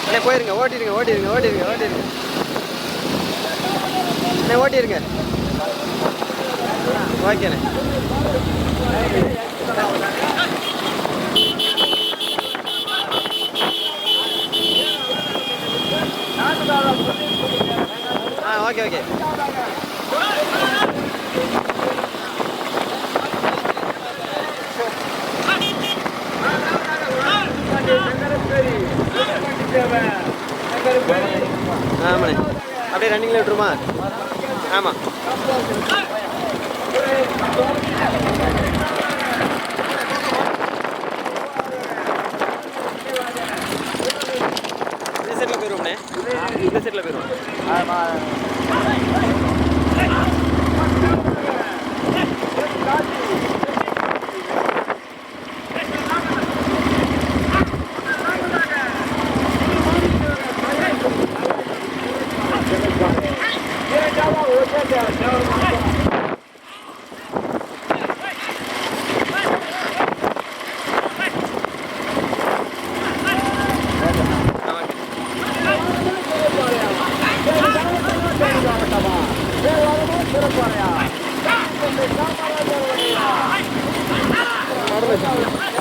அண்ணே போயிருங்க ஓட்டிடுங்க ஓட்டிடுங்க ஓட்டிடுங்க ஓட்டிடுங்க அண்ணே ஓட்டிடுங்க ஓகேண்ணே. ஆ ஓகே ஓகே. விட்டுருமா ஆமாம் ¡Ay! ¡Ay! ¡Ay!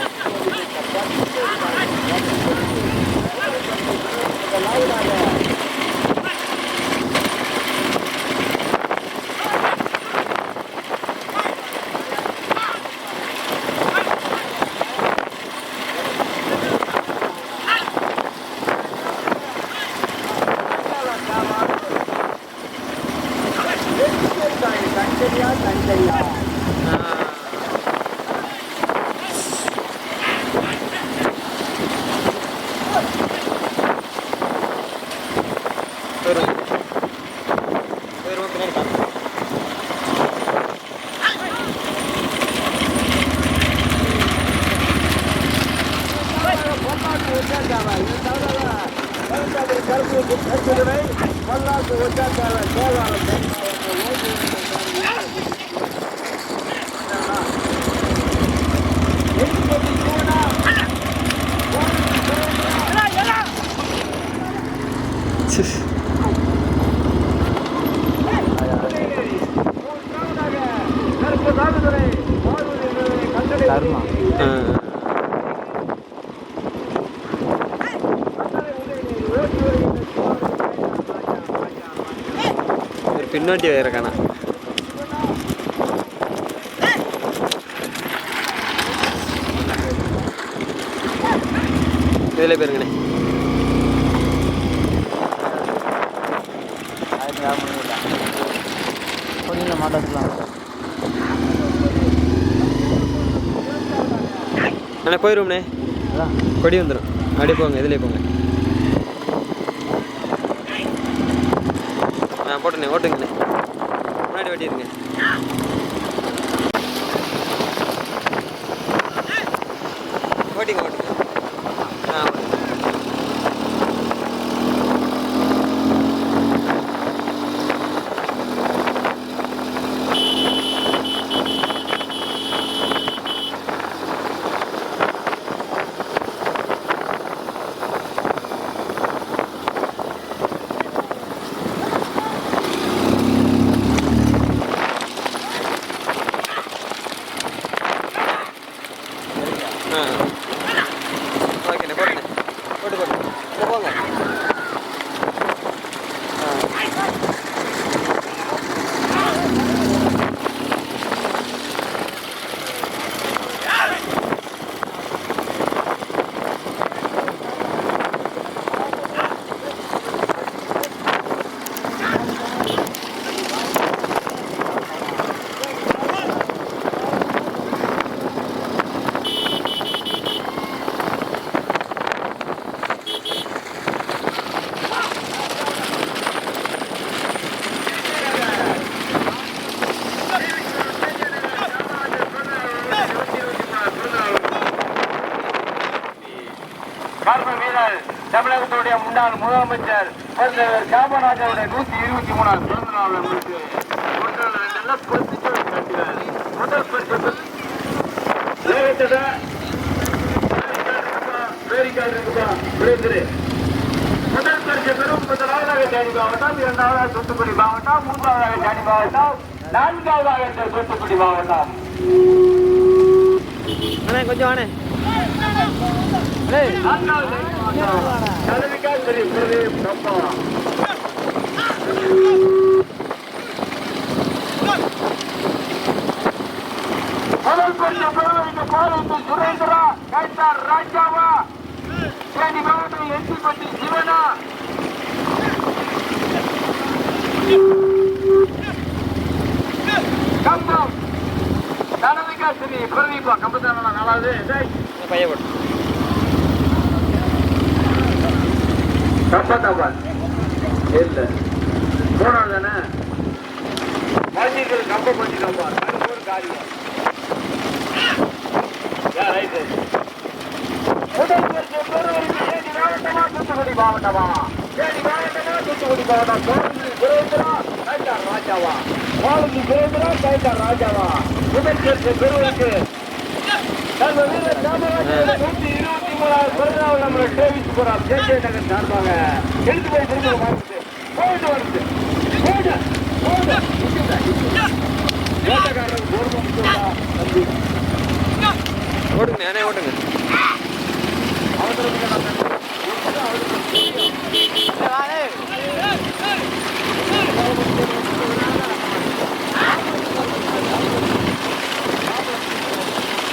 முன்னாடி வைக்கிறக்கானா இதில் போயிருங்கண்ணே. ஆயிரத்தி கொஞ்சம் அண்ணே போயிடுவோம்ண்ணே அதான் கொடி வந்துடும் அப்படியே போங்க இதிலே போங்க. ஆ போட்டுண்ணே ஓட்டுங்கண்ணே. முன்னாடி வெட்டிடுங்க ஓட்டிங்க ஓட்டிங்க ஆ ஓட்டுங்க. ஆ ஓகேண்ணே போட்டுண்ணே போட்டு போட்டு இல்லை போங்க ஆ கர்ம வீரர் தமிழகத்துடைய முன்னாள் முதலமைச்சர் பெருந்தலைவர் காமராஜருடைய நூத்தி இருபத்தி மூணாவது பிறந்த நாள் ஒன்றில் ரெண்டுல பரிசு முதல் பரிசு வேகத்தட சுரேந்திர முதல் பரிசு பெறும் முதலாவதாக தேனி மாவட்டம் இரண்டாவதாக தூத்துக்குடி மாவட்டம் மூன்றாவதாக தேனி மாவட்டம் நான்காவதாக தூத்துக்குடி மாவட்டம் கொஞ்சம் நான்காவது. தேனி மாவட்டம் கலவிக்கா முதல் பரிசு பெறுவதற்கு பாலிந்து சுரேந்திரா கைத்தார் ராஜாவா தேனி மாவட்டம் எட்டிப்பட்டி சிவனா கம்பம் பிரதீபா கம்பத்தான நாலாவது பைய போட்டு கம்பத்தாபால் இல்ல தானே மல்லிகள் கம்ப பண்ணிக்கம்பா ஒரு காரியம். ரைட்டு. முதல் பரிசு பெறுவதற்கு தேனி மாவட்டமா தூத்துக்குடி மாவட்டமா? தேனி மாவட்டமா தூத்துக்குடி மாவட்டம் கோலஞ்சி சுரேந்திரா கைத்தார் ராஜாவா? கோலஞ்சி சுரேந்திரா ராஜாவா? முதல் பரிசு பெறுவதற்கு நம்ம வீரர் நூத்தி இருபத்தி மூணாவது பிறந்தநாள் நம்மளை சேவிச்சு போறார். ஜேஜே நகர் சார்பாக எடுத்து போய் திரும்ப வாங்குது போயிட்டு வருது. போயிட்டு போயிட்டு. ஓட்டுங்க அண்ணே ஓட்டுங்க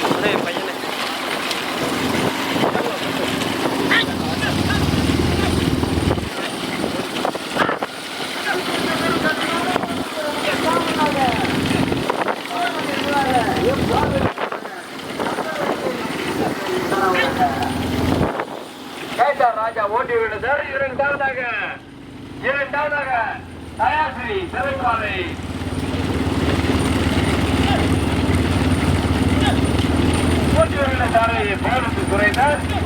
அண்ணே பையனே கேட்டார் ராஜா ஓட்டி விடுதார் இரண்டாவதாக இரண்டாவதாக தயாஸ்ரீ சிறைப்பாறை ஓட்டி விடுதாரை பாலத்து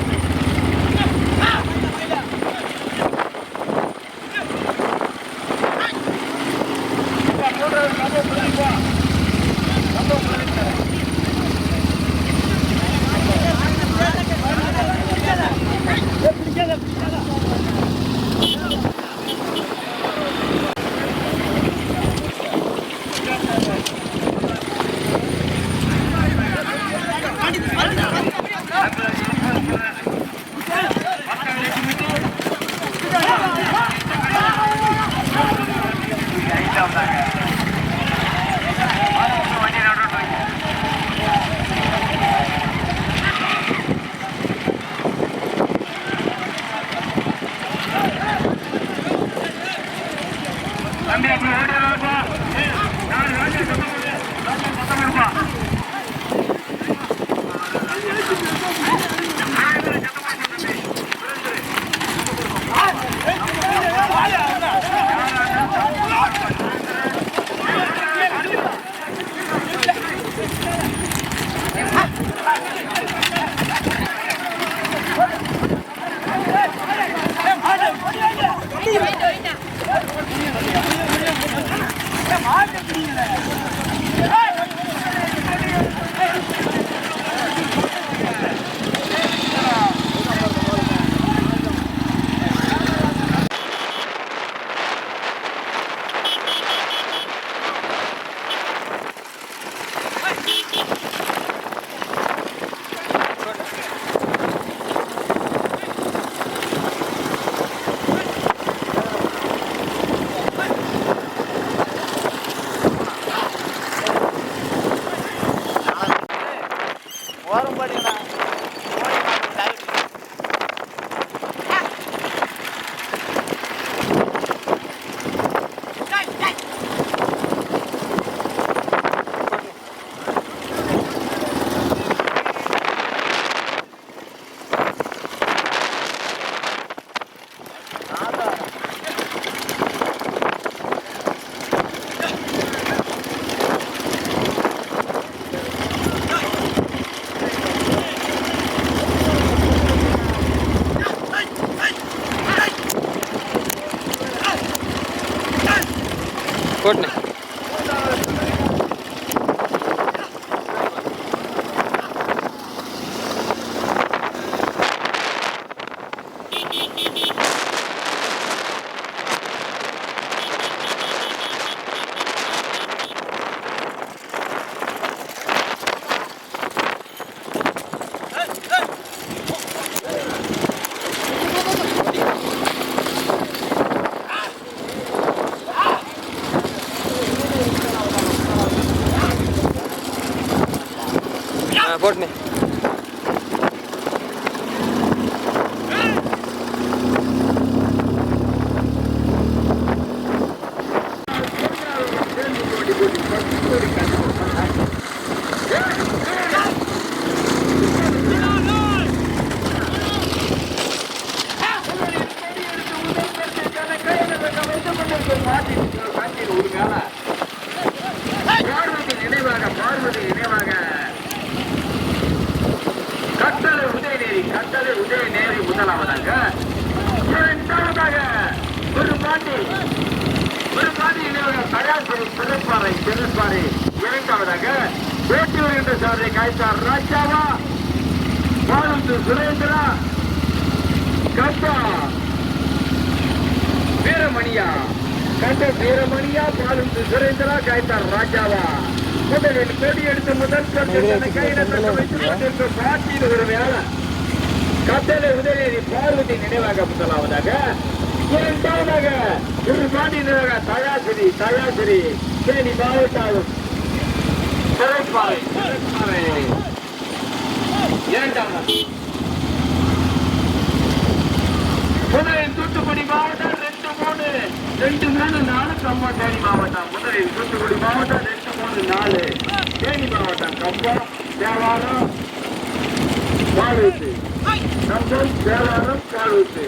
ஓரம் போடுங்க வீரமணியா கண்ட வீரமணியா பாலுந்து சுரேந்திரா காய்த்தார் ராஜாவா? முதலில் கொடி எடுத்து முதல் பாட்டியில் ஒரு வேலை கட்டளை உதயநேரி பார்வதி நினைவாக முதலாவதாக இரண்டாவதாக ஒரு பாண்டி நினைவாக தயாசிரி தயாசிரி தேனி மாவட்டம் இரண்டாவது முதலில் தூத்துக்குடி மாவட்டம் ரெண்டு மூணு ரெண்டு மூணு நாலு கம்பம் தேனி மாவட்டம். முதலில் தூத்துக்குடி மாவட்டம் ரெண்டு மூணு நாலு தேனி மாவட்டம். கம்பம் தேவாரம் காலூத்து கம்பம் தேவாரம் காலூத்து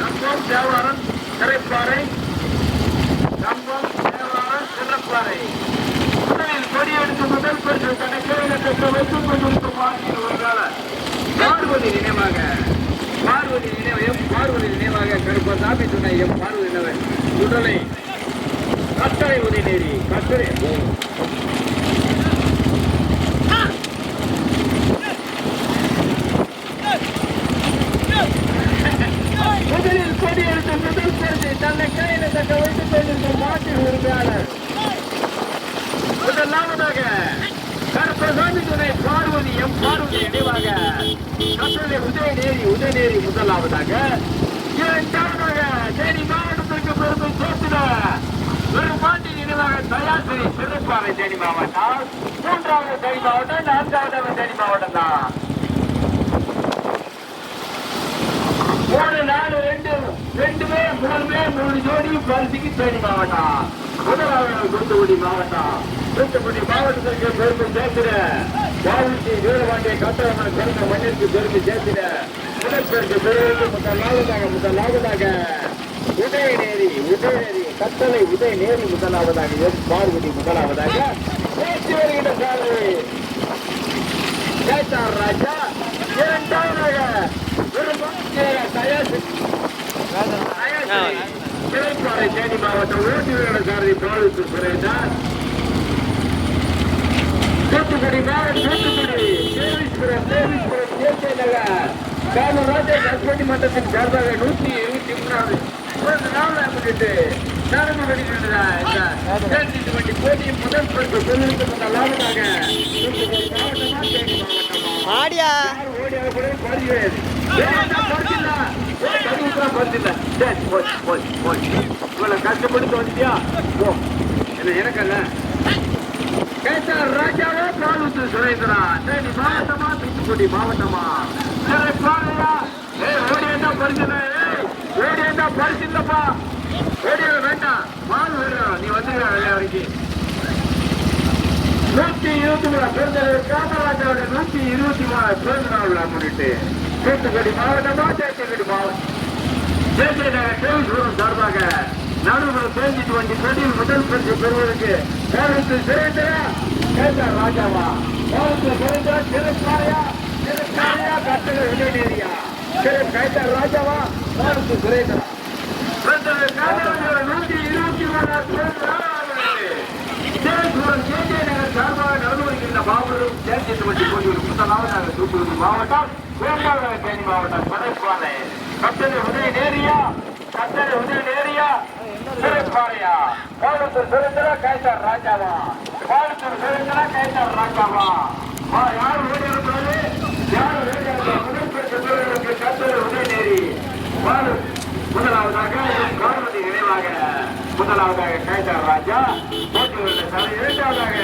கம்பம் தேவாரம் கரைப்பாறை. கம்பம் தேவாரம் சின்னப்பாறை. முதலில் கொடி எடுத்து முதல் பெற்று தனக்கு வைத்துக் கொண்டிருக்கும் பார்வதி நினைவாக பார்வதி நினைவையும் பார்வதி நினைவாக கருப்பசாமி துணை எம் பார்வதி நினைவன் உடலை கட்டளை உதயநேரி கட்டளை. முதலில் கொடி முதல் பரிசு தன்னை கையில தக்க வைத்துக் கொண்டிருக்கும் மாட்டின் உரிமையாளர். முதலாவதாக கருப்பசாமி துணை பார்வதி எம் பார்வதி நினைவாக கட்டளை உதயநேரி உதயநேரி முதலாவதாக இரண்டாவதாக தேனி மாவட்டத்திற்கு பெருமை சேர்த்துட ஒரு பாண்டி நினைவாக தயாசிரி சிறப்பாக தேனி மாவட்டம். மூன்றாவது தேனி மாவட்டம் நான்காவது தேனி மாவட்டம் தான். மூணு நாலு ரெண்டு ரெண்டுமே மூணுமே மூணு மூணு ஜோடி பரிசுக்கு தேனி மாவட்டம். முதலாவது தூத்துக்குடி மாவட்டம். தூத்துக்குடி மாவட்டத்திற்கு பெருமை சேர்த்திட வாவுச்சி வீரபாண்டிய கட்டணம் பிறந்த மண்ணிற்கு பெருமை சேர்த்திட முதல் பேருக்கு பெருமைக்கு முதலாவதாக முதலாவதாக உதயநேரி உதயநேரி கட்டளை உதயநேரி முதலாவதாக எஸ் பார்வதி முதலாவதாக பேசி வருகின்ற சாலை கேட்டார் ராஜா இரண்டாவதாக ஒரு தயார் சிறைப்பாறை தேனி மாவட்டம் ஓட்டுநர் சாரதி பாலுக்கு சுரேந்தர். தூத்துக்குடி மாவட்டம் தூத்துக்குடி தேவீஸ்வரம் தேவீஸ்வரம் தேசிய நகர். காமராஜர் நற்பணி மன்றத்தின் சார்பாக நூற்றி இருபத்தி மூணாவது ஆடியா. யாரும் ஓடியாக கூட சரி, போய், போய், போய். இவ்வளவு கஷ்டப்பட்டு வந்துட்டியா போ என்ன எனக்கல்ல கேட்டார் ராஜாவா பாலுத்து சுரேந்திரா தேனி மாவட்டமா தூத்துக்குடி மாவட்டமா சரி பரிசு இல்லப்பா வேண்டாம் மால் வேணும் நீ வந்துடுற வெள்ளை வரைக்கும் நூத்தி இருபத்தி மூணு பிறந்த காமராஜரோட நூத்தி இருபத்தி மூணு பிறந்த நாள் முன்னிட்டு தூத்துக்குடி மாவட்டமா தேர்தல்குடி மாவட்டம் தேசிய நகர் சார்பாக நடுவர் பேஞ்சிட்டு வண்டி கொடியில் முதல் பரிசு பெறுவதற்கு பாலத்து சுரேந்திரா கேட்டார் ராஜாவா? பாலத்து சுரேந்திரா திருப்பாறையா திருப்பாறையா கட்டளை உதயநேரியா திரு கேட்டார் ராஜாவா? பாலத்து சுரேந்திரா நூத்தி இருபத்தி மூணாவது சார்பாக நடந்து வருகின்ற மாபெரும் தேர்தல் வண்டி போட்டியில் தூத்துக்குடி மாவட்டம். தேனி மாவட்டம் படைப்பாறை கட்டளை உதய நேரியா? கட்டளை உதய நேரியா? சிறைப்பாறையா? பாலத்தூர் சுரேந்திரா கைத்தார் ராஜாவா? பாலத்தூர் சுரேந்திரா கைத்தார் ராஜாவா? யார் ஓடி யார் ஓடி இருக்கிறது முதல் நேரி. முதலாவதாக பார்வதி நினைவாக. முதலாவதாக கைதார் ராஜா போட்டி வருகிற இரண்டாவதாக.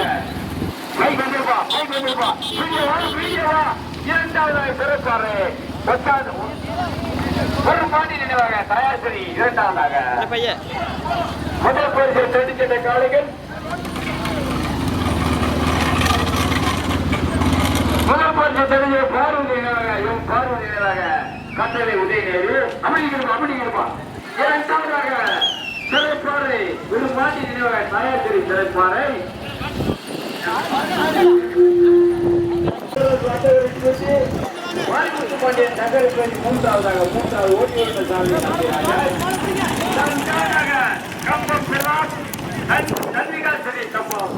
கை வந்திருப்பா கை வந்திருப்பா இரண்டாவதாக சிறப்பாரு பத்தாவது ஒரு பாண்டி நினைவாக தயார் சரி இரண்டாவதாக முதல் பரிசு தடிச்சட்ட காளைகள். முதல் பரிசு தெரிஞ்ச பார்வதி நினைவாக இவன் பார்வதி நினைவாக கட்டளை உதயநேரு. அப்படி இருப்பா இரண்டாவதாக சிறைப்பாறை ஒரு மாட்டி நினைவாக தயார் சிறைப்பாறை பெற்று வாழ்க்கை பாண்டியன் நகர் பேர் மூன்றாவதாக மூன்றாவது ஓட்டி ஓட்ட சாமி கம்பம்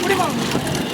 முடிவாங்க